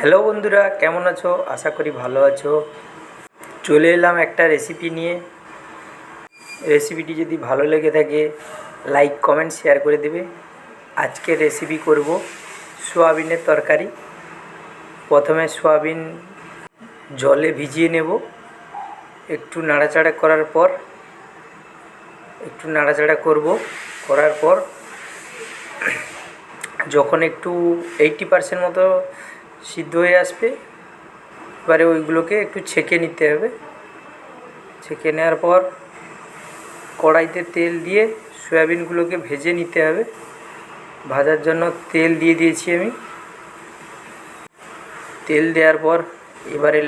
Hello বন্ধুরা, কেমন আছো? আশা করি ভালো আছো। চলে এলাম একটা রেসিপি নিয়ে। রেসিপিটি যদি ভালো লেগে থাকে লাইক কমেন্ট শেয়ার করে দেবে। আজকে রেসিপি করব সোয়াবিনের তরকারি। প্রথমে সোয়াবিন জলে ভিজিয়ে নেব। একটু নাড়াচাড়া করার পর, একটু নাড়াচাড়া করব। করার পর, যখন একটু এইটটি পার্সেন্ট মতো সিদ্ধ হয়ে আসবে। এবারে ওইগুলোকে একটু ছেঁকে নিতে হবে। ছেঁকে নেওয়ার পর কড়াইতে তেল দিয়ে সয়াবিনগুলোকে ভেজে নিতে হবে। ভাজার জন্য তেল দিয়ে দিয়েছি আমি। তেল দেওয়ার পর এবারে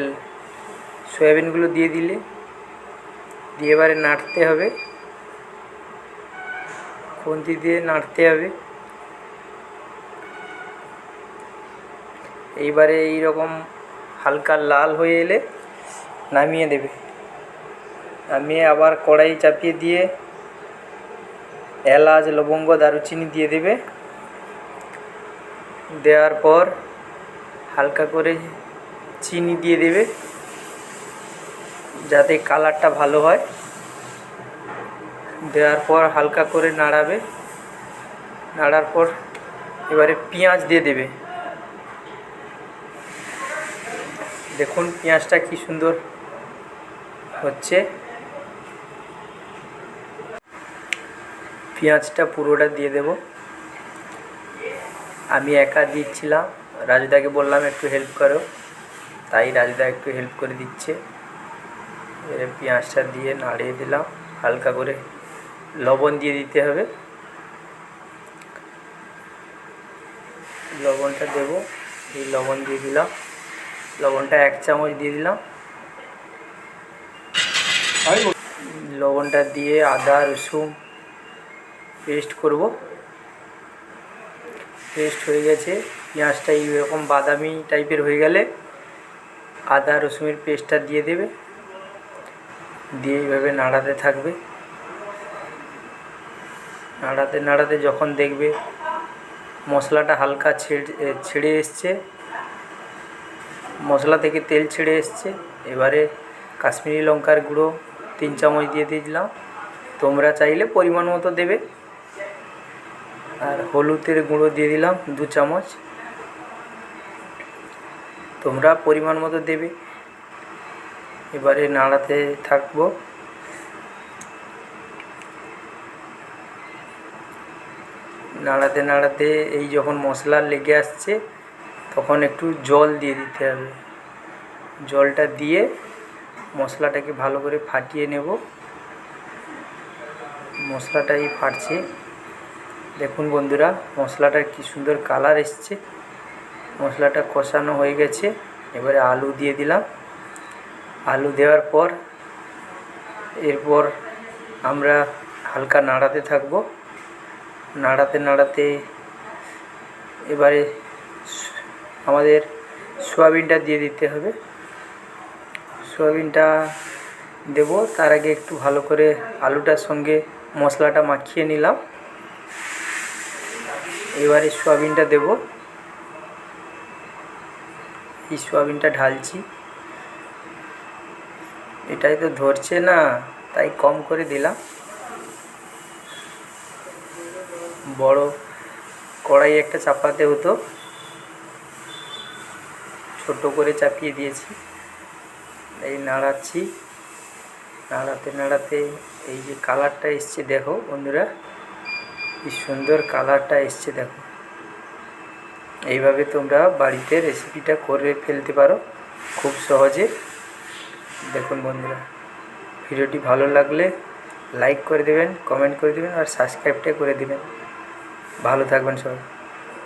সয়াবিনগুলো দিয়ে দিলে, দিয়ে এবারে নাড়তে হবে। খুন্তি দিয়ে নাড়তে হবে। এইবারে এই রকম হালকা লাল হয়ে এলে নামিয়ে দেবে। নামিয়ে আবার কড়াই চাপিয়ে দিয়ে এলাচ, লবঙ্গ, দারুচিনি দিয়ে দেবে। দেওয়ার পর হালকা করে চিনি দিয়ে দেবে যাতে কালারটা ভালো হয়। দেওয়ার পর হালকা করে নাড়াবে। নাড়ার পর এবারে পেঁয়াজ দিয়ে দেবে। দেখুন, পেঁয়াজটা কি সুন্দর হচ্ছে। পেঁয়াজটা পুরোটা দিয়ে দেব। আমি একা দিচ্ছিলাম, রাজুদাকে বললাম একটু হেল্প করো। তাই রাজুদা একটু হেল্প করে দিচ্ছে। পেঁয়াজটা দিয়ে নাড়িয়ে দিলাম, হালকা করে লবণ দিয়ে দিতে হবে। লবণটা দেবো, এই লবণ দিয়ে দিলাম। লবণটা এক চামচ দিয়ে দিলাম। লবণটা দিয়ে আদা, রসুন পেস্ট করব। পেস্ট হয়ে গেছে। পেঁয়াজটা এইরকম বাদামি টাইপের হয়ে গেলে আদা, রসুনের পেস্টটা দিয়ে দেবে। দিয়ে এইভাবে নাড়াতে থাকবে। নাড়াতে নাড়াতে যখন দেখবে মশলাটা হালকা ছেড়ে ছেড়ে এসছে মশলা থেকে তেল ছেড়ে এসছে। এবারে কাশ্মীরি লঙ্কার গুঁড়ো তিন চামচ দিয়ে দিলাম। তোমরা চাইলে পরিমাণ মতো দেবে। আর হলুদের গুঁড়ো দিয়ে দিলাম দু চামচ। তোমরা পরিমাণ মতো দেবে। এবারে নাড়াতে থাকব। নাড়াতে নাড়াতে এই যখন মশলা লেগে আসছে তখন একটু জল দিয়ে দিতে হবে। জলটা দিয়ে মশলাটাকে ভালো করে ফাটিয়ে নেব। মশলাটাই ফাটছে। দেখুন বন্ধুরা, মশলাটার কি সুন্দর কালার এসছে। মশলাটা কষানো হয়ে গেছে। এবারে আলু দিয়ে দিলাম। আলু দেওয়ার পর এরপর আমরা হালকা নাড়াতে থাকব। নাড়াতে নাড়াতে এবারে আমাদের সোয়াবিনটা দিয়ে দিতে হবে। সোয়াবিনটা দেব, তার আগে একটু ভালো করে আলুটার সঙ্গে মশলাটা মাখিয়ে নিলাম। এবারে সোয়াবিনটা দেব। এই সোয়াবিনটা ঢালছি। এটাই তো ধরছে না, তাই কম করে দিলাম। বড় কড়াই একটা চাপাতে হতো। ছোট করে চাপিয়ে দিয়েছি। এই নাড়াচ্ছি। নাড়াতে নাড়াতে এই যে কালারটা এসছে, দেখো বন্ধুরা, কি সুন্দর কালারটা এসছে, দেখো। এইভাবে তোমরা বাড়িতে রেসিপিটা করে ফেলতে পারো খুব সহজে। দেখুন বন্ধুরা, ভিডিওটি ভালো লাগলে লাইক করে দেবেন, কমেন্ট করে দেবেন আর সাবস্ক্রাইবটা করে দেবেন। ভালো থাকবেন সবাই।